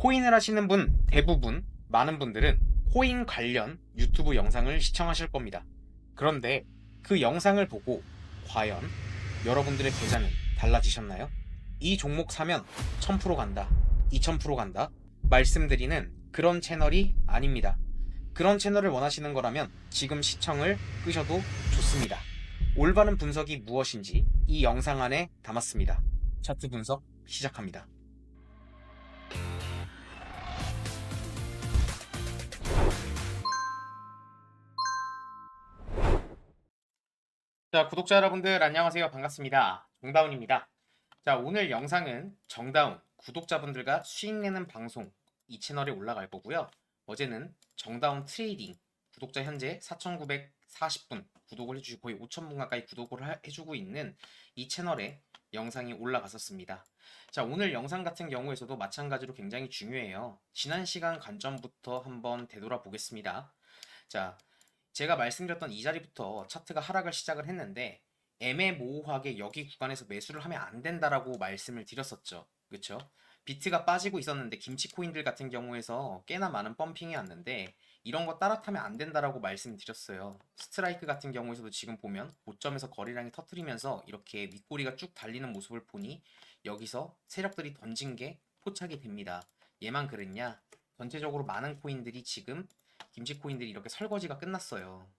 코인을 하시는 분 대부분 많은 분들은 코인 관련 유튜브 영상을 시청하실 겁니다. 그런데 그 영상을 보고 과연 여러분들의 계좌는 달라지셨나요? 이 종목 사면 1000% 간다, 2000% 간다 말씀드리는 그런 채널이 아닙니다. 그런 채널을 원하시는 거라면 지금 시청을 끄셔도 좋습니다. 올바른 분석이 무엇인지 이 영상 안에 담았습니다. 차트 분석 시작합니다. 자, 구독자 여러분들 안녕하세요. 반갑습니다. 정다운입니다. 자, 오늘 영상은 정다운 구독자분들과 수익 내는 방송 이 채널에 올라갈 거고요. 어제는 정다운 트레이딩 구독자 현재 4,940분 구독을 해주시고 거의 5,000분 가까이 구독을 하- 해주고 있는 이 채널에 영상이 올라갔었습니다. 자, 오늘 영상 같은 경우에서도 마찬가지로 굉장히 중요해요. 지난 시간 관점부터 한번 되돌아보겠습니다. 자, 제가 말씀드렸던 이 자리부터 차트가 하락을 시작을 했는데 애매모호하게 여기 구간에서 매수를 하면 안 된다라고 말씀을 드렸었죠. 그렇죠? 비트가 빠지고 있었는데 김치 코인들 같은 경우에서 꽤나 많은 펌핑이 왔는데 이런 거 따라타면 안 된다라고 말씀드렸어요. 스트라이크 같은 경우에서도 지금 보면 고점에서 거래량이 터트리면서 이렇게 윗꼬리가 쭉 달리는 모습을 보니 여기서 세력들이 던진 게 포착이 됩니다. 얘만 그랬냐? 전체적으로 많은 코인들이 지금 김치 코인들이 이렇게 설거지가 끝났어요.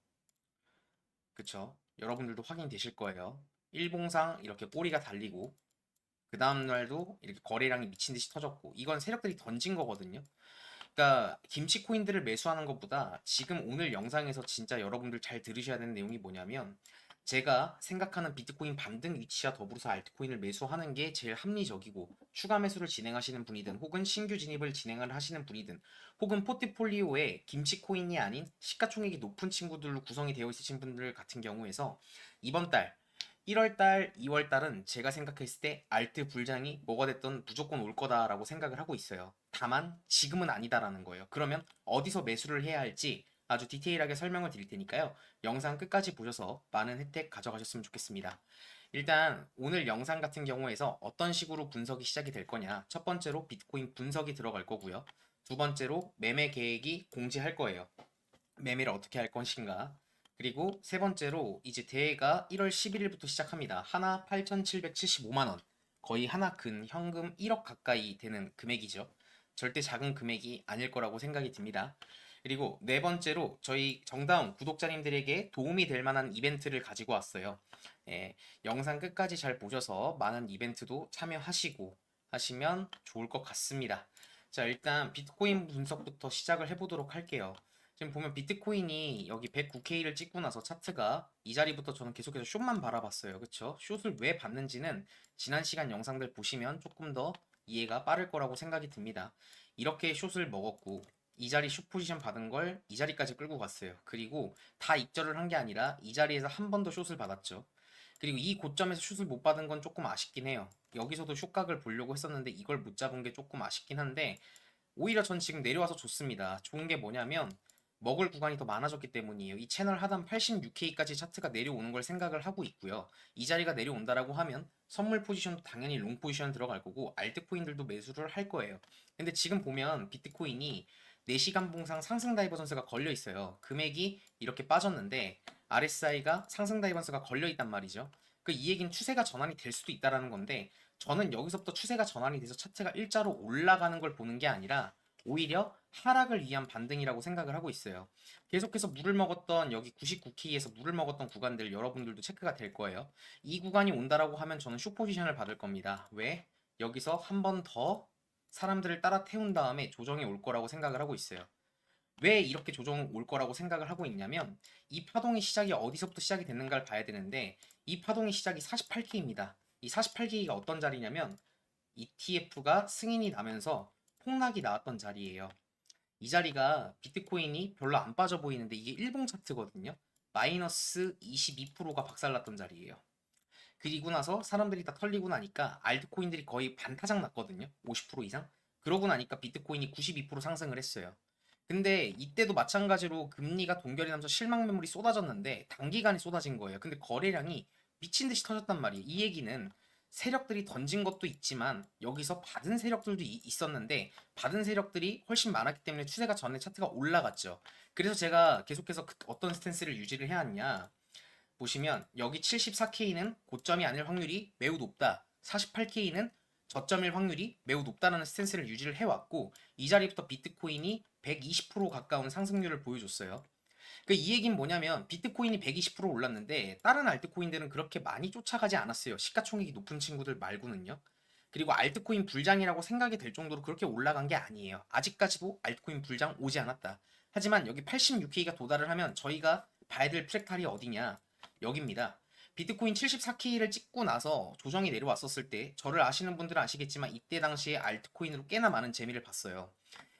그쵸? 여러분들도 확인되실 거예요. 일봉상 이렇게 꼬리가 달리고 그 다음 날도 이렇게 거래량이 미친 듯이 터졌고 이건 세력들이 던진 거거든요. 그러니까 김치 코인들을 매수하는 것보다 지금 오늘 영상에서 진짜 여러분들 잘 들으셔야 되는 내용이 뭐냐면 제가 생각하는 비트코인 반등 위치와 더불어서 알트코인을 매수하는 게 제일 합리적이고 추가 매수를 진행하시는 분이든 혹은 신규 진입을 진행을 하시는 분이든 혹은 포트폴리오에 김치코인이 아닌 시가총액이 높은 친구들로 구성이 되어 있으신 분들 같은 경우에서 이번 달 1월 달, 2월 달은 제가 생각했을 때 알트 불장이 뭐가 됐든 무조건 올 거다라고 생각을 하고 있어요. 다만 지금은 아니다라는 거예요. 그러면 어디서 매수를 해야 할지 아주 디테일하게 설명을 드릴 테니까요. 영상 끝까지 보셔서 많은 혜택 가져가셨으면 좋겠습니다. 일단 오늘 영상 같은 경우에서 어떤 식으로 분석이 시작이 될 거냐. 첫 번째로 비트코인 분석이 들어갈 거고요. 두 번째로 매매 계획이 공지할 거예요. 매매를 어떻게 할 것인가. 그리고 세 번째로 이제 대회가 1월 11일부터 시작합니다. 하나 8,775만 원. 거의 하나 근 현금 1억 가까이 되는 금액이죠. 절대 작은 금액이 아닐 거라고 생각이 듭니다. 그리고 네 번째로 저희 정다운 구독자님들에게 도움이 될 만한 이벤트를 가지고 왔어요. 예, 영상 끝까지 잘 보셔서 많은 이벤트도 참여하시고 하시면 좋을 것 같습니다. 자, 일단 비트코인 분석부터 시작을 해보도록 할게요. 지금 보면 비트코인이 여기 109K를 찍고 나서 차트가 이 자리부터 저는 계속해서 숏만 바라봤어요. 그쵸? 숏을 왜 봤는지는 지난 시간 영상들 보시면 조금 더 이해가 빠를 거라고 생각이 듭니다. 이렇게 숏을 먹었고 이 자리 숏 포지션 받은 걸 이 자리까지 끌고 갔어요. 그리고 다 입절을 한 게 아니라 이 자리에서 한 번더 숏을 받았죠. 그리고 이 고점에서 숏을 못 받은 건 조금 아쉽긴 해요. 여기서도 숏각을 보려고 했었는데 이걸 못 잡은 게 조금 아쉽긴 한데 오히려 전 지금 내려와서 좋습니다. 좋은 게 뭐냐면 먹을 구간이 더 많아졌기 때문이에요. 이 채널 하단 86K까지 차트가 내려오는 걸 생각을 하고 있고요. 이 자리가 내려온다라고 하면 선물 포지션도 당연히 롱 포지션 들어갈 거고 알트코인들도 매수를 할 거예요. 근데 지금 보면 비트코인이 4시간 봉상 상승 다이버전스가 걸려 있어요. 금액이 이렇게 빠졌는데 RSI가 상승 다이버전스가 걸려 있단 말이죠. 그 이 얘기는 추세가 전환이 될 수도 있다라는 건데 저는 여기서부터 추세가 전환이 돼서 차트가 일자로 올라가는 걸 보는 게 아니라 오히려 하락을 위한 반등이라고 생각을 하고 있어요. 계속해서 물을 먹었던 여기 99K에서 물을 먹었던 구간들 여러분들도 체크가 될 거예요. 이 구간이 온다라고 하면 저는 숏 포지션을 받을 겁니다. 왜? 여기서 한 번 더 사람들을 따라 태운 다음에 조정이 올 거라고 생각을 하고 있어요. 왜 이렇게 조정 올 거라고 생각을 하고 있냐면 이 파동의 시작이 어디서부터 시작이 됐는가를 봐야 되는데 이 파동의 시작이 48K입니다. 이 48K가 어떤 자리냐면 ETF가 승인이 나면서 폭락이 나왔던 자리예요. 이 자리가 비트코인이 별로 안 빠져 보이는데 이게 일봉 차트거든요. 마이너스 22%가 박살났던 자리예요. 그리고 나서 사람들이 다 털리고 나니까 알트코인들이 거의 반타작 났거든요. 50% 이상. 그러고 나니까 비트코인이 92% 상승을 했어요. 근데 이때도 마찬가지로 금리가 동결이 나면서 실망 매물이 쏟아졌는데 단기간에 쏟아진 거예요. 근데 거래량이 미친 듯이 터졌단 말이에요. 이 얘기는 세력들이 던진 것도 있지만 여기서 받은 세력들도 이- 있었는데 받은 세력들이 훨씬 많았기 때문에 추세가 전에 차트가 올라갔죠. 그래서 제가 계속해서 그- 어떤 스탠스를 유지를 해왔냐 보시면 여기 74K는 고점이 아닐 확률이 매우 높다. 48K는 저점일 확률이 매우 높다라는 스탠스를 유지를 해왔고 이 자리부터 비트코인이 120% 가까운 상승률을 보여줬어요. 그이 얘기는 뭐냐면 비트코인이 120% 올랐는데 다른 알트코인들은 그렇게 많이 쫓아가지 않았어요. 시가총액이 높은 친구들 말고는요. 그리고 알트코인 불장이라고 생각이 될 정도로 그렇게 올라간 게 아니에요. 아직까지도 알트코인 불장 오지 않았다. 하지만 여기 86K가 도달을 하면 저희가 봐야 될 프랙탈이 어디냐? 여기입니다. 비트코인 74K를 찍고 나서 조정이 내려왔었을 때 저를 아시는 분들은 아시겠지만 이때 당시에 알트코인으로 꽤나 많은 재미를 봤어요.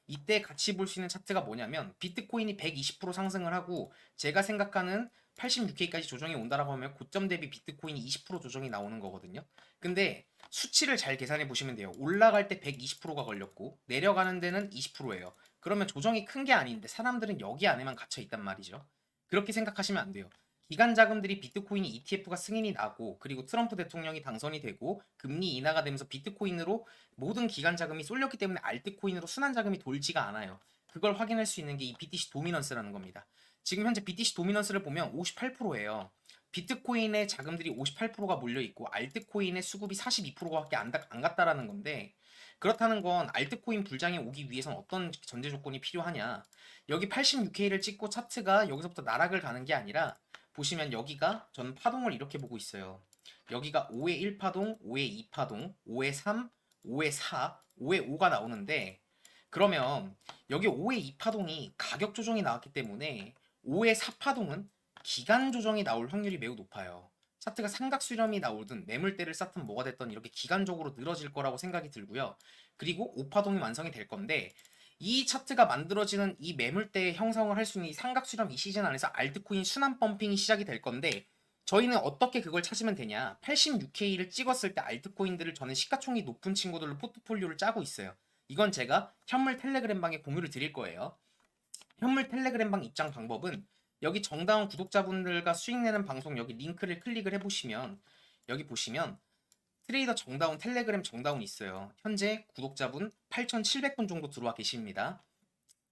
이때 같이 볼 수 있는 차트가 뭐냐면 비트코인이 120% 상승을 하고 제가 생각하는 86K까지 조정이 온다라고 하면 고점 대비 비트코인이 20% 조정이 나오는 거거든요. 근데 수치를 잘 계산해 보시면 돼요. 올라갈 때 120%가 걸렸고 내려가는 데는 20%예요. 그러면 조정이 큰 게 아닌데 사람들은 여기 안에만 갇혀 있단 말이죠. 그렇게 생각하시면 안 돼요. 기관 자금들이 비트코인이 ETF가 승인이 나고 그리고 트럼프 대통령이 당선이 되고 금리 인하가 되면서 비트코인으로 모든 기관 자금이 쏠렸기 때문에 알트코인으로 순환 자금이 돌지가 않아요. 그걸 확인할 수 있는 게 이 BTC 도미넌스라는 겁니다. 지금 현재 BTC 도미넌스를 보면 58%예요. 비트코인의 자금들이 58%가 몰려 있고 알트코인의 수급이 42%밖에 안, 다- 안 갔다라는 건데 그렇다는 건 알트코인 불장에 오기 위해선 어떤 전제 조건이 필요하냐? 여기 86K를 찍고 차트가 여기서부터 나락을 가는 게 아니라 보시면 여기가 저는 파동을 이렇게 보고 있어요. 여기가 5의 1 파동, 5의 2 파동, 5의 3, 5의 4, 5의 5가 나오는데 그러면 여기 5의 2 파동이 가격 조정이 나왔기 때문에 5의 4 파동은 기간 조정이 나올 확률이 매우 높아요. 차트가 삼각 수렴이 나오든 매물대를 쌓든 뭐가 됐든 이렇게 기간적으로 늘어질 거라고 생각이 들고요. 그리고 5파동이 완성이 될 건데 이 차트가 만들어지는 이 매물대 형성을 할 수 있는 이 삼각 수렴 이 시즌 안에서 알트코인 순환 펌핑이 시작이 될 건데 저희는 어떻게 그걸 찾으면 되냐? 86K를 찍었을 때 알트코인들을 저는 시가총이 높은 친구들로 포트폴리오를 짜고 있어요. 이건 제가 현물 텔레그램방에 공유를 드릴 거예요. 현물 텔레그램방 입장 방법은 여기 정다운 구독자분들과 수익 내는 방송 여기 링크를 클릭을 해보시면 여기 보시면 트레이더 정다운 텔레그램 정다운 있어요. 현재 구독자분 8,700분 정도 들어와 계십니다.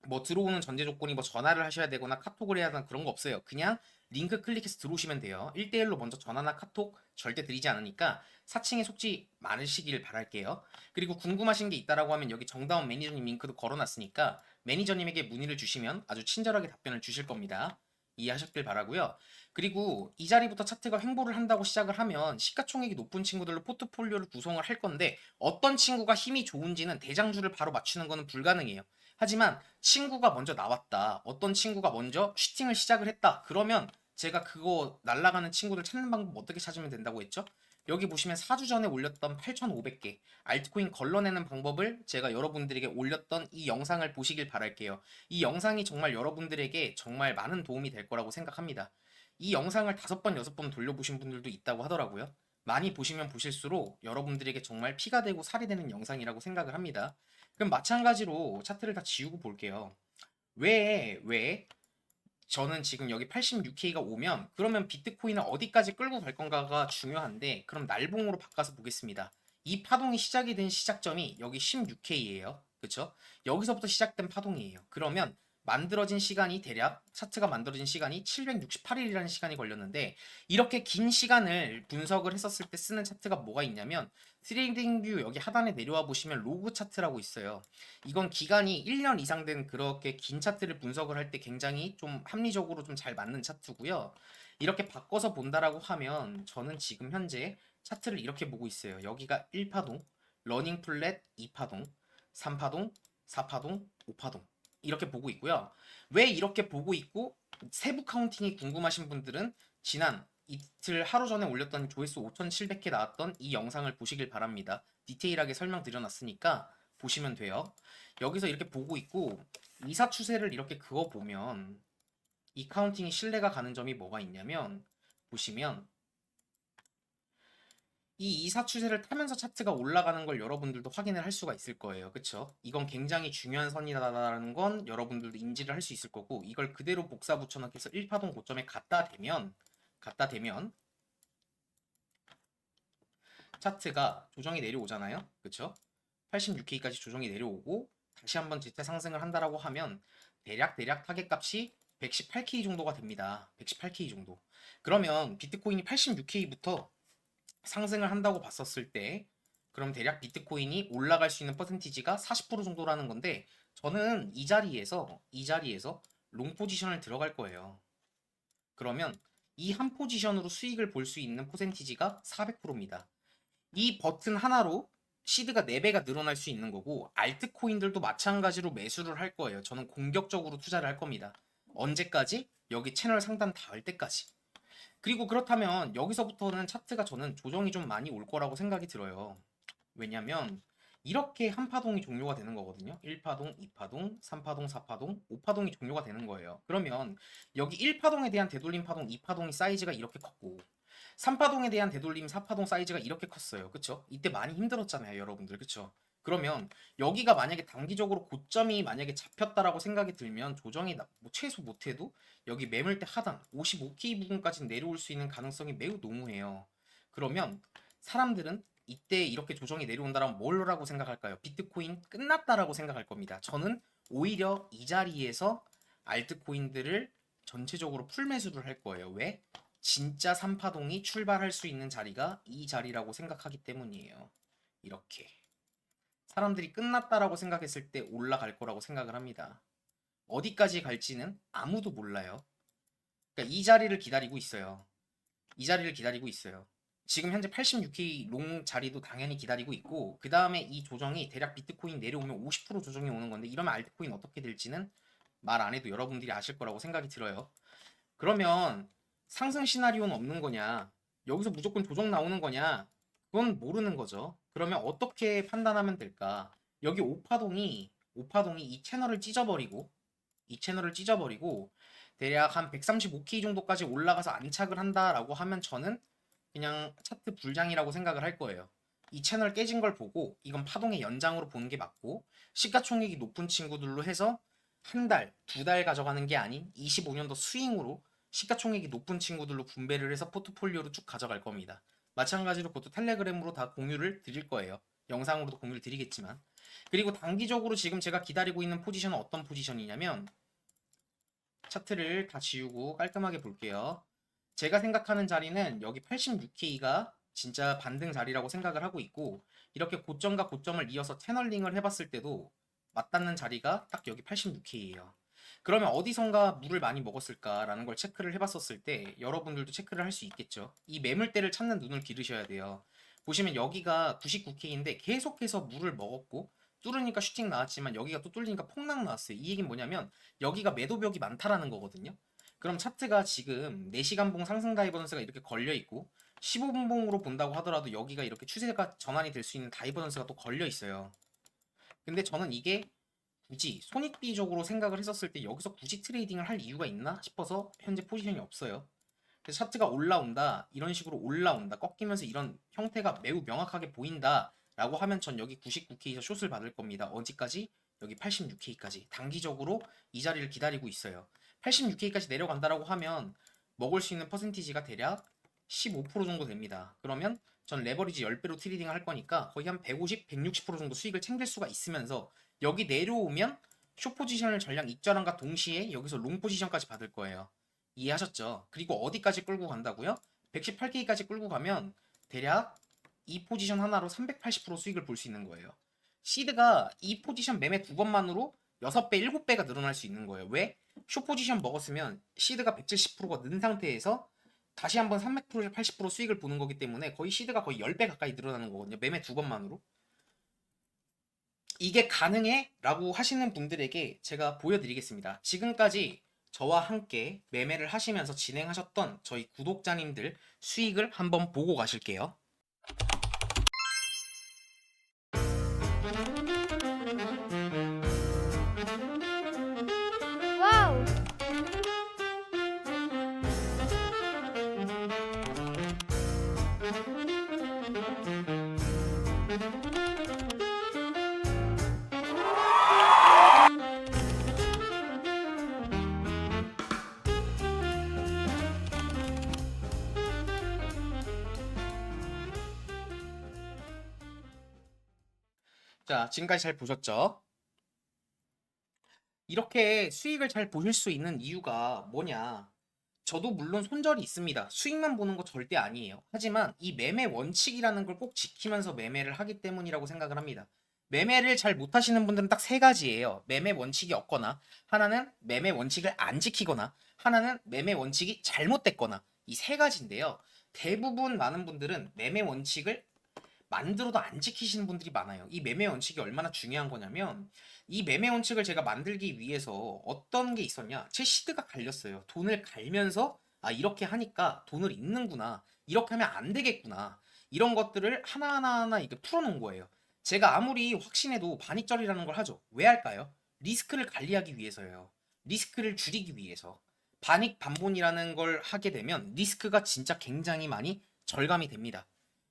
뭐 들어오는 전제 조건이 뭐 전화를 하셔야 되거나 카톡을 해야 하거나 그런 거 없어요. 그냥 링크 클릭해서 들어오시면 돼요. 1대1로 먼저 전화나 카톡 절대 드리지 않으니까 사칭에 속지 많으시길 바랄게요. 그리고 궁금하신 게 있다라고 하면 여기 정다운 매니저님 링크도 걸어놨으니까 매니저님에게 문의를 주시면 아주 친절하게 답변을 주실 겁니다. 이해하셨길 바라고요. 그리고 이 자리부터 차트가 횡보를 한다고 시작을 하면 시가총액이 높은 친구들로 포트폴리오를 구성을 할 건데 어떤 친구가 힘이 좋은지는 대장주를 바로 맞추는 것은 불가능해요. 하지만 친구가 먼저 나왔다. 어떤 친구가 먼저 슈팅을 시작을 했다. 그러면 제가 그거 날아가는 친구들 찾는 방법 어떻게 찾으면 된다고 했죠? 여기 보시면 4주 전에 올렸던 8,500개 알트코인 걸러내는 방법을 제가 여러분들에게 올렸던 이 영상을 보시길 바랄게요. 이 영상이 정말 여러분들에게 정말 많은 도움이 될 거라고 생각합니다. 이 영상을 다섯 번, 여섯 번 돌려보신 분들도 있다고 하더라고요. 많이 보시면 보실수록 여러분들에게 정말 피가 되고 살이 되는 영상이라고 생각을 합니다. 그럼 마찬가지로 차트를 다 지우고 볼게요. 왜, 왜 저는 지금 여기 86K가 오면 그러면 비트코인을 어디까지 끌고 갈 건가가 중요한데 그럼 날봉으로 바꿔서 보겠습니다. 이 파동이 시작이 된 시작점이 여기 16K예요. 그쵸? 여기서부터 시작된 파동이에요. 그러면 만들어진 시간이 대략 차트가 만들어진 시간이 768일이라는 시간이 걸렸는데 이렇게 긴 시간을 분석을 했었을 때 쓰는 차트가 뭐가 있냐면 트레이딩 뷰 여기 하단에 내려와 보시면 로그 차트라고 있어요. 이건 기간이 1년 이상 된 그렇게 긴 차트를 분석을 할 때 굉장히 좀 합리적으로 좀 잘 맞는 차트고요. 이렇게 바꿔서 본다라고 하면 저는 지금 현재 차트를 이렇게 보고 있어요. 여기가 1파동, 러닝 플랫 2파동, 3파동, 4파동, 5파동 이렇게 보고 있고요. 왜 이렇게 보고 있고 세부 카운팅이 궁금하신 분들은 지난 이틀 하루 전에 올렸던 조회수 5,700개 나왔던 이 영상을 보시길 바랍니다. 디테일하게 설명드려놨으니까 보시면 돼요. 여기서 이렇게 보고 있고 이사 추세를 이렇게 그어 보면 이 카운팅이 신뢰가 가는 점이 뭐가 있냐면 보시면 이 이사 추세를 타면서 차트가 올라가는 걸 여러분들도 확인을 할 수가 있을 거예요. 그쵸? 이건 굉장히 중요한 선이다라는 건 여러분들도 인지를 할 수 있을 거고 이걸 그대로 복사 붙여넣기 해서 1파동 고점에 갖다 대면 갖다 대면 차트가 조정이 내려오잖아요. 그쵸? 86K까지 조정이 내려오고 다시 한번 지체 상승을 한다라고 하면 대략 대략 타겟 값이 118K 정도가 됩니다. 118K 정도. 그러면 비트코인이 86K부터 상승을 한다고 봤었을 때 그럼 대략 비트코인이 올라갈 수 있는 퍼센티지가 40% 정도라는 건데 저는 이 자리에서 이 자리에서 롱 포지션을 들어갈 거예요. 그러면 이 한 포지션으로 수익을 볼 수 있는 퍼센티지가 400%입니다. 이 버튼 하나로 시드가 4배가 늘어날 수 있는 거고 알트코인들도 마찬가지로 매수를 할 거예요. 저는 공격적으로 투자를 할 겁니다. 언제까지? 여기 채널 상단 닿을 때까지. 그리고 그렇다면 여기서부터는 차트가 저는 조정이 좀 많이 올 거라고 생각이 들어요. 왜냐면 이렇게 한 파동이 종료가 되는 거거든요. 1파동, 2파동, 3파동, 4파동, 5파동이 종료가 되는 거예요. 그러면 여기 1파동에 대한 되돌림 파동, 2파동이 사이즈가 이렇게 컸고 3파동에 대한 되돌림 4파동 사이즈가 이렇게 컸어요. 그쵸? 이때 많이 힘들었잖아요, 여러분들. 그쵸? 그러면 여기가 만약에 단기적으로 고점이 만약에 잡혔다라고 생각이 들면 조정이 나- 뭐 최소 못해도 여기 매물대 하단 55K 부분까지 내려올 수 있는 가능성이 매우 농후해요. 그러면 사람들은 이때 이렇게 조정이 내려온다면 뭘라고 생각할까요? 비트코인 끝났다라고 생각할 겁니다. 저는 오히려 이 자리에서 알트코인들을 전체적으로 풀매수를 할 거예요. 왜? 진짜 3파동이 출발할 수 있는 자리가 이 자리라고 생각하기 때문이에요. 이렇게. 사람들이 끝났다라고 생각했을 때 올라갈 거라고 생각을 합니다. 어디까지 갈지는 아무도 몰라요. 그러니까 이 자리를 기다리고 있어요. 이 자리를 기다리고 있어요. 지금 현재 86K 롱 자리도 당연히 기다리고 있고 그 다음에 이 조정이 대략 비트코인 내려오면 50% 조정이 오는 건데 이러면 알트코인 어떻게 될지는 말 안 해도 여러분들이 아실 거라고 생각이 들어요. 그러면 상승 시나리오는 없는 거냐? 여기서 무조건 조정 나오는 거냐? 그건 모르는 거죠. 그러면 어떻게 판단하면 될까? 여기 5파동이 5파동이 이 채널을 찢어버리고 이 채널을 찢어버리고 대략 한 135K 정도까지 올라가서 안착을 한다라고 하면 저는 그냥 차트 불장이라고 생각을 할 거예요. 이 채널 깨진 걸 보고 이건 파동의 연장으로 보는 게 맞고 시가총액이 높은 친구들로 해서 한 달, 두 달 가져가는 게 아닌 25년도 스윙으로 시가총액이 높은 친구들로 분배를 해서 포트폴리오로 쭉 가져갈 겁니다. 마찬가지로 그것도 텔레그램으로 다 공유를 드릴 거예요. 영상으로도 공유를 드리겠지만. 그리고 단기적으로 지금 제가 기다리고 있는 포지션은 어떤 포지션이냐면 차트를 다 지우고 깔끔하게 볼게요. 제가 생각하는 자리는 여기 86K가 진짜 반등 자리라고 생각을 하고 있고 이렇게 고점과 고점을 이어서 채널링을 해봤을 때도 맞닿는 자리가 딱 여기 86K예요. 그러면 어디선가 물을 많이 먹었을까라는 걸 체크를 해봤었을 때 여러분들도 체크를 할 수 있겠죠. 이 매물대를 찾는 눈을 기르셔야 돼요. 보시면 여기가 99K인데 계속해서 물을 먹었고 뚫으니까 슈팅 나왔지만 여기가 또 뚫리니까 폭락 나왔어요. 이 얘기는 뭐냐면 여기가 매도벽이 많다라는 거거든요. 그럼 차트가 지금 4시간 봉 상승 다이버전스가 이렇게 걸려 있고 15분 봉으로 본다고 하더라도 여기가 이렇게 추세가 전환이 될 수 있는 다이버전스가 또 걸려 있어요. 근데 저는 이게 굳이 손익비적으로 생각을 했었을 때 여기서 굳이 트레이딩을 할 이유가 있나 싶어서 현재 포지션이 없어요. 그래서 차트가 올라온다 이런 식으로 올라온다 꺾이면서 이런 형태가 매우 명확하게 보인다 라고 하면 전 여기 99K에서 숏을 받을 겁니다. 어디까지? 여기 86K까지 단기적으로 이 자리를 기다리고 있어요. 86K까지 내려간다라고 하면 먹을 수 있는 퍼센티지가 대략 15% 정도 됩니다. 그러면 전 레버리지 10배로 트레이딩을 할 거니까 거의 한 150, 160% 정도 수익을 챙길 수가 있으면서 여기 내려오면 숏 포지션을 전량 익절함과 동시에 여기서 롱 포지션까지 받을 거예요. 이해하셨죠? 그리고 어디까지 끌고 간다고요? 118K까지 끌고 가면 대략 이 포지션 하나로 380% 수익을 볼 수 있는 거예요. 시드가 이 포지션 매매 두 번만으로 6배, 7배가 늘어날 수 있는 거예요. 왜? 숏 포지션 먹었으면 시드가 170%가 는 상태에서 다시 한번 300%, 80% 수익을 보는 거기 때문에 거의 시드가 거의 10배 가까이 늘어나는 거거든요. 매매 두 번만으로. 이게 가능해? 라고 하시는 분들에게 제가 보여드리겠습니다. 지금까지 저와 함께 매매를 하시면서 진행하셨던 저희 구독자님들 수익을 한번 보고 가실게요. 와우! 자, 지금까지 잘 보셨죠? 이렇게 수익을 잘 보실 수 있는 이유가 뭐냐? 저도 물론 손절이 있습니다. 수익만 보는 거 절대 아니에요. 하지만 이 매매 원칙이라는 걸 꼭 지키면서 매매를 하기 때문이라고 생각을 합니다. 매매를 잘 못하시는 분들은 딱 세 가지예요. 매매 원칙이 없거나, 하나는 매매 원칙을 안 지키거나, 하나는 매매 원칙이 잘못됐거나, 이 세 가지인데요. 대부분 많은 분들은 매매 원칙을 만들어도 안 지키시는 분들이 많아요. 이 매매 원칙이 얼마나 중요한 거냐면, 이 매매 원칙을 제가 만들기 위해서 어떤 게 있었냐? 제 시드가 갈렸어요. 돈을 갈면서, 아, 이렇게 하니까 돈을 잃는구나. 이렇게 하면 안 되겠구나. 이런 것들을 하나하나 이게 풀어놓은 거예요. 제가 아무리 확신해도 반익절이라는 걸 하죠. 왜 할까요? 리스크를 관리하기 위해서예요. 리스크를 줄이기 위해서. 반익 반본이라는 걸 하게 되면 리스크가 진짜 굉장히 많이 절감이 됩니다.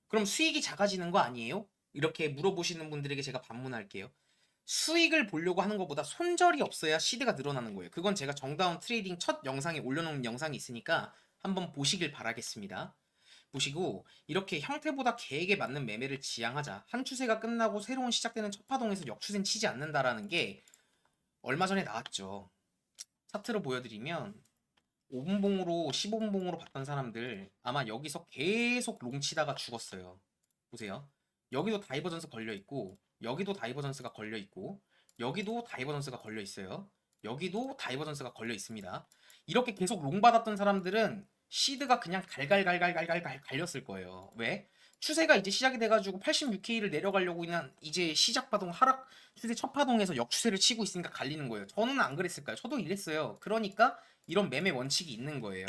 그럼 수익이 작아지는 거 아니에요? 이렇게 물어보시는 분들에게 제가 반문할게요. 수익을 보려고 하는 것보다 손절이 없어야 시드가 늘어나는 거예요. 그건 제가 정다운 트레이딩 첫 영상에 올려놓은 영상이 있으니까 한번 보시길 바라겠습니다. 보시고 이렇게 형태보다 계획에 맞는 매매를 지향하자. 한 추세가 끝나고 새로운 시작되는 첫 파동에서 역추세는 치지 않는다라는 게 얼마 전에 나왔죠. 차트로 보여드리면 5분봉으로 15분봉으로 봤던 사람들 아마 여기서 계속 롱치다가 죽었어요. 보세요. 여기도 다이버전스 걸려 있고 여기도 다이버전스가 걸려 있고 여기도 다이버전스가 걸려 있어요. 여기도 다이버전스가 걸려 있습니다. 이렇게 계속 롱 받았던 사람들은 시드가 그냥 갈갈갈갈갈갈 갈렸을 거예요. 왜? 추세가 이제 시작이 돼가지고 86K를 내려가려고 있는 이제 시작 파동 하락 추세 첫 파동에서 역추세를 치고 있으니까 갈리는 거예요. 저는 안 그랬을까요? 저도 이랬어요. 그러니까 이런 매매 원칙이 있는 거예요.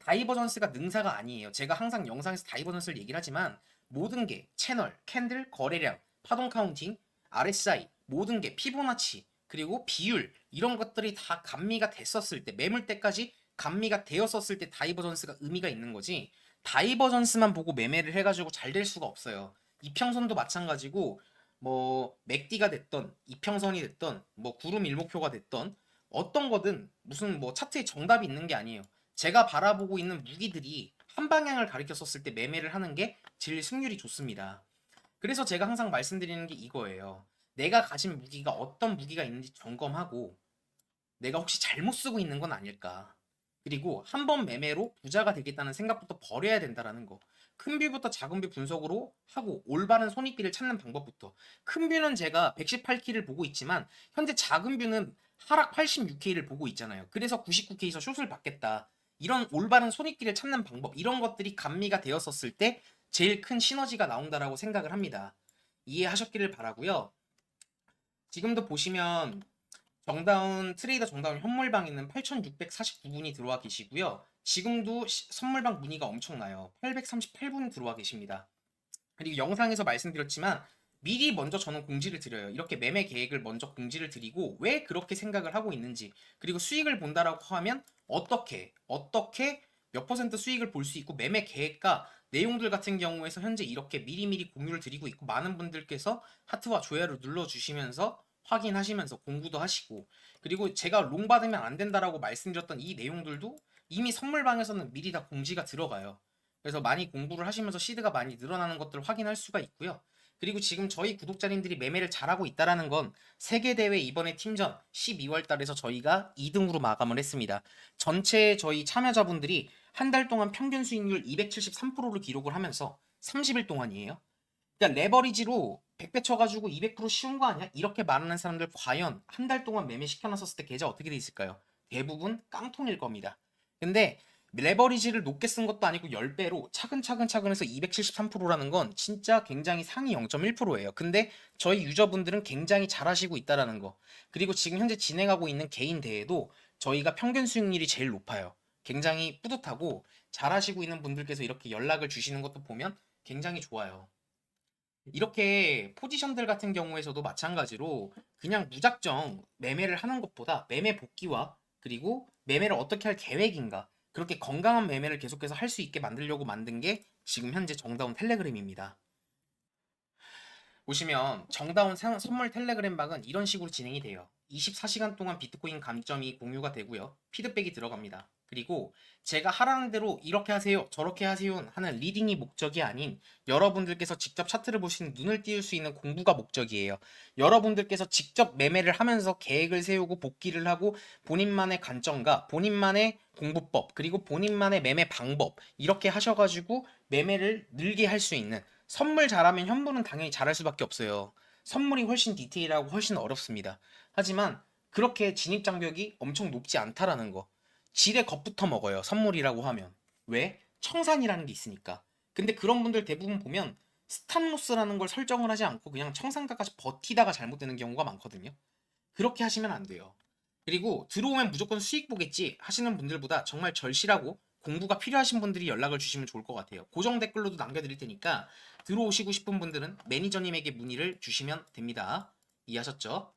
다이버전스가 능사가 아니에요. 제가 항상 영상에서 다이버전스를 얘기를 하지만 모든 게 채널, 캔들, 거래량, 파동 카운팅, RSI 모든 게 피보나치 그리고 비율 이런 것들이 다 감미가 됐었을 때 매물대까지 감미가 되었었을 때 다이버전스가 의미가 있는 거지 다이버전스만 보고 매매를 해가지고 잘 될 수가 없어요. 이평선도 마찬가지고 뭐 맥디가 됐던 이평선이 됐던 뭐 구름 일목표가 됐던 어떤 거든 무슨 뭐 차트에 정답이 있는 게 아니에요. 제가 바라보고 있는 무기들이 한 방향을 가리켰었을 때 매매를 하는 게 제일 승률이 좋습니다. 그래서 제가 항상 말씀드리는 게 이거예요. 내가 가진 무기가 어떤 무기가 있는지 점검하고 내가 혹시 잘못 쓰고 있는 건 아닐까. 그리고 한 번 매매로 부자가 되겠다는 생각부터 버려야 된다라는 거. 큰 뷰부터 작은 뷰 분석으로 하고 올바른 손익비를 찾는 방법부터. 큰 뷰는 제가 118K를 보고 있지만 현재 작은 뷰는 하락 86K를 보고 있잖아요. 그래서 99K에서 숏을 받겠다. 이런 올바른 손익비를 찾는 방법, 이런 것들이 감미가 되었었을 때 제일 큰 시너지가 나온다라고 생각을 합니다. 이해하셨기를 바라고요. 지금도 보시면 정다운 트레이더 정다운 현물방에는 8,649분이 들어와 계시고요. 지금도 시- 선물방 문의가 엄청나요. 838분 들어와 계십니다. 그리고 영상에서 말씀드렸지만 미리 먼저 저는 공지를 드려요. 이렇게 매매 계획을 먼저 공지를 드리고 왜 그렇게 생각을 하고 있는지 그리고 수익을 본다라고 하면 어떻게 어떻게 몇 퍼센트 수익을 볼 수 있고 매매 계획과 내용들 같은 경우에서 현재 이렇게 미리미리 공유를 드리고 있고 많은 분들께서 하트와 좋아요를 눌러주시면서 확인하시면서 공부도 하시고 그리고 제가 롱 받으면 안 된다라고 말씀드렸던 이 내용들도 이미 선물방에서는 미리 다 공지가 들어가요. 그래서 많이 공부를 하시면서 시드가 많이 늘어나는 것들을 확인할 수가 있고요. 그리고 지금 저희 구독자님들이 매매를 잘하고 있다라는 건 세계 대회 이번에 팀전 12월 달에서 저희가 2등으로 마감을 했습니다. 전체 저희 참여자분들이 한 달 동안 평균 수익률 273%를 기록을 하면서 30일 동안이에요. 그러니까 레버리지로 100배 쳐가지고 200% 쉬운 거 아니야? 이렇게 말하는 사람들 과연 한 달 동안 매매 시켜놨었을 때 계좌 어떻게 돼 있을까요? 대부분 깡통일 겁니다. 근데 레버리지를 높게 쓴 것도 아니고 10배로 차근차근 차근해서 273%라는 건 진짜 굉장히 상위 0.1%예요. 근데 저희 유저분들은 굉장히 잘하시고 있다라는 거. 그리고 지금 현재 진행하고 있는 개인 대회도 저희가 평균 수익률이 제일 높아요. 굉장히 뿌듯하고 잘하시고 있는 분들께서 이렇게 연락을 주시는 것도 보면 굉장히 좋아요. 이렇게 포지션들 같은 경우에서도 마찬가지로 그냥 무작정 매매를 하는 것보다 매매 복귀와 그리고 매매를 어떻게 할 계획인가 그렇게 건강한 매매를 계속해서 할 수 있게 만들려고 만든 게 지금 현재 정다운 텔레그램입니다. 보시면 정다운 상- 선물 텔레그램 방은 이런 식으로 진행이 돼요. 24시간 동안 비트코인 감점이 공유가 되고요. 피드백이 들어갑니다. 그리고 제가 하라는 대로 이렇게 하세요, 저렇게 하세요 하는 리딩이 목적이 아닌 여러분들께서 직접 차트를 보신 눈을 띄울 수 있는 공부가 목적이에요. 여러분들께서 직접 매매를 하면서 계획을 세우고 복귀를 하고 본인만의 관점과 본인만의 공부법 그리고 본인만의 매매 방법 이렇게 하셔가지고 매매를 늘게 할 수 있는 선물 잘하면 현물은 당연히 잘할 수밖에 없어요. 선물이 훨씬 디테일하고 훨씬 어렵습니다. 하지만 그렇게 진입 장벽이 엄청 높지 않다라는 거. 지레 겁부터 먹어요. 선물이라고 하면. 왜? 청산이라는 게 있으니까. 근데 그런 분들 대부분 보면 스탑로스라는 걸 설정을 하지 않고 그냥 청산가까지 버티다가 잘못되는 경우가 많거든요. 그렇게 하시면 안 돼요. 그리고 들어오면 무조건 수익 보겠지 하시는 분들보다 정말 절실하고 공부가 필요하신 분들이 연락을 주시면 좋을 것 같아요. 고정 댓글로도 남겨드릴 테니까 들어오시고 싶은 분들은 매니저님에게 문의를 주시면 됩니다. 이해하셨죠?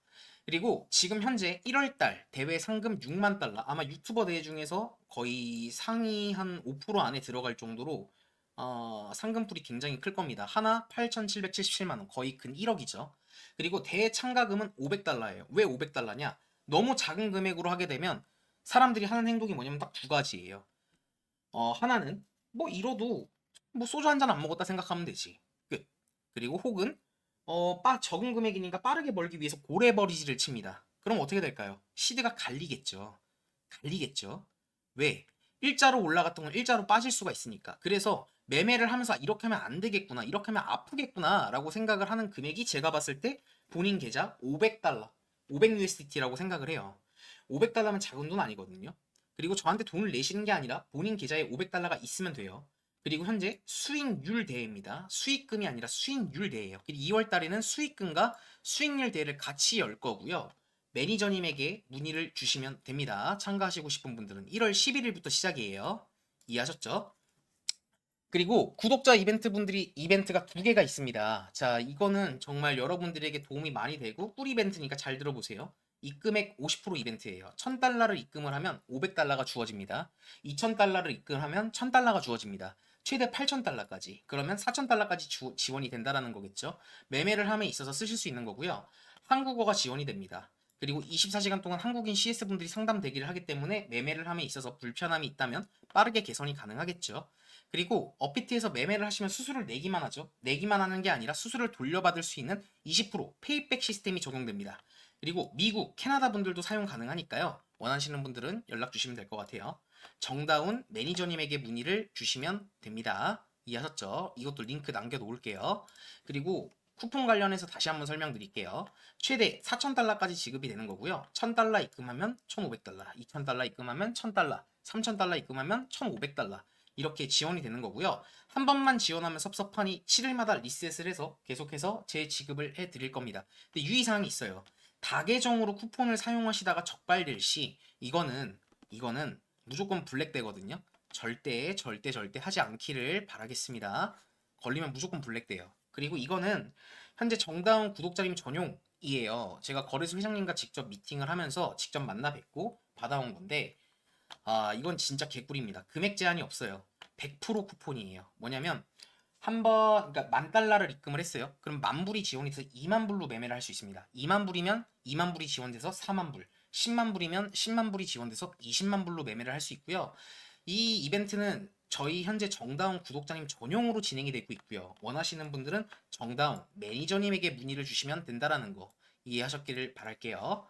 그리고 지금 현재 1월달 대회 상금 6만 달러 아마 유튜버 대회 중에서 거의 상위 한 5% 안에 들어갈 정도로 어, 상금풀이 굉장히 클 겁니다. 하나 8,777만 원 거의 근 1억이죠. 그리고 대회 참가금은 500달러예요. 왜 500달러냐? 너무 작은 금액으로 하게 되면 사람들이 하는 행동이 뭐냐면 딱 두 가지예요. 어, 하나는 뭐 이러도 뭐 소주 한 잔 안 먹었다 생각하면 되지. 끝. 그리고 혹은 어, 빠, 적은 금액이니까 빠르게 벌기 위해서 고래버리지를 칩니다. 그럼 어떻게 될까요? 시드가 갈리겠죠. 갈리겠죠. 왜? 일자로 올라갔던 건 일자로 빠질 수가 있으니까. 그래서 매매를 하면서 아, 이렇게 하면 안 되겠구나, 이렇게 하면 아프겠구나 라고 생각을 하는 금액이 제가 봤을 때 본인 계좌 500달러, 500USDT라고 생각을 해요. 500달러면 작은 돈 아니거든요. 그리고 저한테 돈을 내시는 게 아니라 본인 계좌에 500달러가 있으면 돼요. 그리고 현재 수익률 대회입니다. 수익금이 아니라 수익률 대회예요. 2월 달에는 수익금과 수익률 대회를 같이 열 거고요. 매니저님에게 문의를 주시면 됩니다. 참가하시고 싶은 분들은 1월 11일부터 시작이에요. 이해하셨죠? 그리고 구독자 이벤트 분들이 이벤트가 두 개가 있습니다. 자, 이거는 정말 여러분들에게 도움이 많이 되고 꿀 이벤트니까 잘 들어보세요. 입금액 50% 이벤트예요. 1000달러를 입금을 하면 500달러가 주어집니다. 2000달러를 입금하면 1000달러가 주어집니다. 최대 8,000달러까지. 그러면 4,000달러까지 주, 지원이 된다라는 거겠죠. 매매를 함에 있어서 쓰실 수 있는 거고요. 한국어가 지원이 됩니다. 그리고 24시간 동안 한국인 CS분들이 상담 대기를 하기 때문에 매매를 함에 있어서 불편함이 있다면 빠르게 개선이 가능하겠죠. 그리고 업비트에서 매매를 하시면 수수료를 내기만 하죠. 내기만 하는 게 아니라 수수료를 돌려받을 수 있는 20% 페이백 시스템이 적용됩니다. 그리고 미국, 캐나다 분들도 사용 가능하니까요. 원하시는 분들은 연락 주시면 될 것 같아요. 정다운 매니저님에게 문의를 주시면 됩니다. 이해하셨죠? 이것도 링크 남겨 놓을게요. 그리고 쿠폰 관련해서 다시 한번 설명드릴게요. 최대 4,000달러까지 지급이 되는 거고요. 1,000달러 입금하면 1,500달러, 2,000달러 입금하면 1,000달러, 3,000달러 입금하면 1,500달러 이렇게 지원이 되는 거고요. 한 번만 지원하면 섭섭하니 7일마다 리셋을 해서 계속해서 재지급을 해드릴 겁니다. 근데 유의사항이 있어요. 다계정으로 쿠폰을 사용하시다가 적발될 시 이거는 이거는 무조건 블랙 되거든요. 절대 절대 절대 하지 않기를 바라겠습니다. 걸리면 무조건 블랙 돼요. 그리고 이거는 현재 정다운 구독자님 전용이에요. 제가 거래소 회장님과 직접 미팅을 하면서 직접 만나 뵙고 받아온 건데 아 이건 진짜 개꿀입니다. 금액 제한이 없어요. 100% 쿠폰이에요. 뭐냐면 한 번, 그러니까 만 달러를 입금을 했어요. 그럼 만 불이 지원이 돼서 2만 불로 매매를 할 수 있습니다. 2만 불이면 2만 불이 지원돼서 4만 불, 10만 불이면 10만 불이 지원돼서 20만 불로 매매를 할 수 있고요. 이 이벤트는 저희 현재 정다운 구독자님 전용으로 진행이 되고 있고요. 원하시는 분들은 정다운 매니저님에게 문의를 주시면 된다라는 거 이해하셨기를 바랄게요.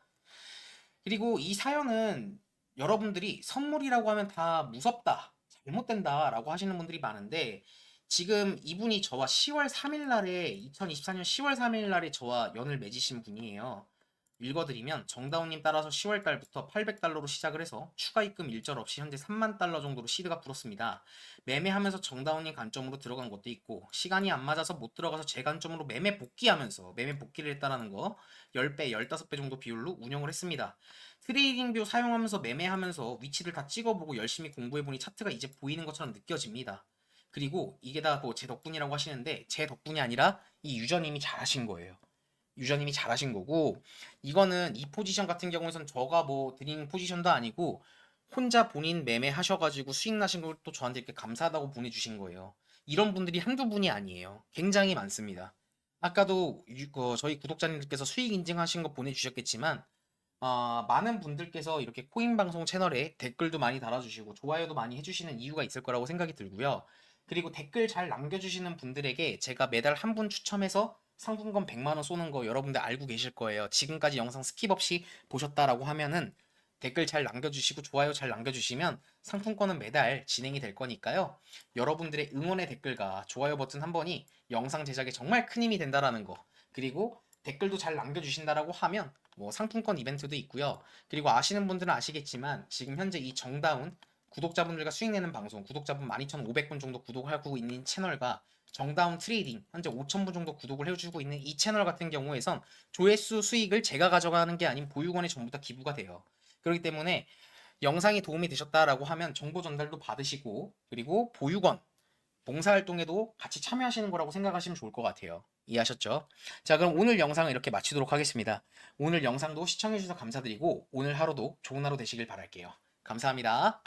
그리고 이 사연은 여러분들이 선물이라고 하면 다 무섭다, 잘못된다 라고 하시는 분들이 많은데 지금 이분이 저와 10월 3일 날에 2024년 10월 3일 날에 저와 연을 맺으신 분이에요. 읽어드리면 정다운님 따라서 10월 달부터 800달러로 시작을 해서 추가 입금 일절 없이 현재 3만 달러 정도로 시드가 불었습니다. 매매하면서 정다운님 관점으로 들어간 것도 있고 시간이 안 맞아서 못 들어가서 제 관점으로 매매 복귀하면서 매매 복귀를 했다라는 거 10배, 15배 정도 비율로 운영을 했습니다. 트레이딩 뷰 사용하면서 매매하면서 위치를 다 찍어보고 열심히 공부해보니 차트가 이제 보이는 것처럼 느껴집니다. 그리고 이게 다 뭐 제 덕분이라고 하시는데 제 덕분이 아니라 이 유저님이 잘하신 거예요. 유저님이 잘하신 거고 이거는 이 포지션 같은 경우에선 저가 뭐 드린 포지션도 아니고 혼자 본인 매매 하셔가지고 수익 나신 걸 또 저한테 이렇게 감사하다고 보내주신 거예요. 이런 분들이 한두 분이 아니에요. 굉장히 많습니다. 아까도 유- 그 저희 구독자님들께서 수익 인증하신 거 보내주셨겠지만 아, 많은 분들께서 이렇게 코인 방송 채널에 댓글도 많이 달아주시고 좋아요도 많이 해주시는 이유가 있을 거라고 생각이 들고요. 그리고 댓글 잘 남겨주시는 분들에게 제가 매달 한 분 추첨해서 상품권 100만 원 쏘는 거 여러분들 알고 계실 거예요. 지금까지 영상 스킵 없이 보셨다라고 하면은 댓글 잘 남겨주시고 좋아요 잘 남겨주시면 상품권은 매달 진행이 될 거니까요. 여러분들의 응원의 댓글과 좋아요 버튼 한 번이 영상 제작에 정말 큰 힘이 된다라는 거. 그리고 댓글도 잘 남겨주신다라고 하면 뭐 상품권 이벤트도 있고요. 그리고 아시는 분들은 아시겠지만 지금 현재 이 정다운 구독자분들과 수익 내는 방송, 구독자분 12,500분 정도 구독하고 있는 채널과 정다운 트레이딩 현재 5,000분 정도 구독을 해주고 있는 이 채널 같은 경우에선 조회수 수익을 제가 가져가는 게 아닌 보유권이 전부 다 기부가 돼요. 그렇기 때문에 영상이 도움이 되셨다라고 하면 정보 전달도 받으시고 그리고 보유권 봉사활동에도 같이 참여하시는 거라고 생각하시면 좋을 것 같아요. 이해하셨죠? 자, 그럼 오늘 영상은 이렇게 마치도록 하겠습니다. 오늘 영상도 시청해주셔서 감사드리고 오늘 하루도 좋은 하루 되시길 바랄게요. 감사합니다.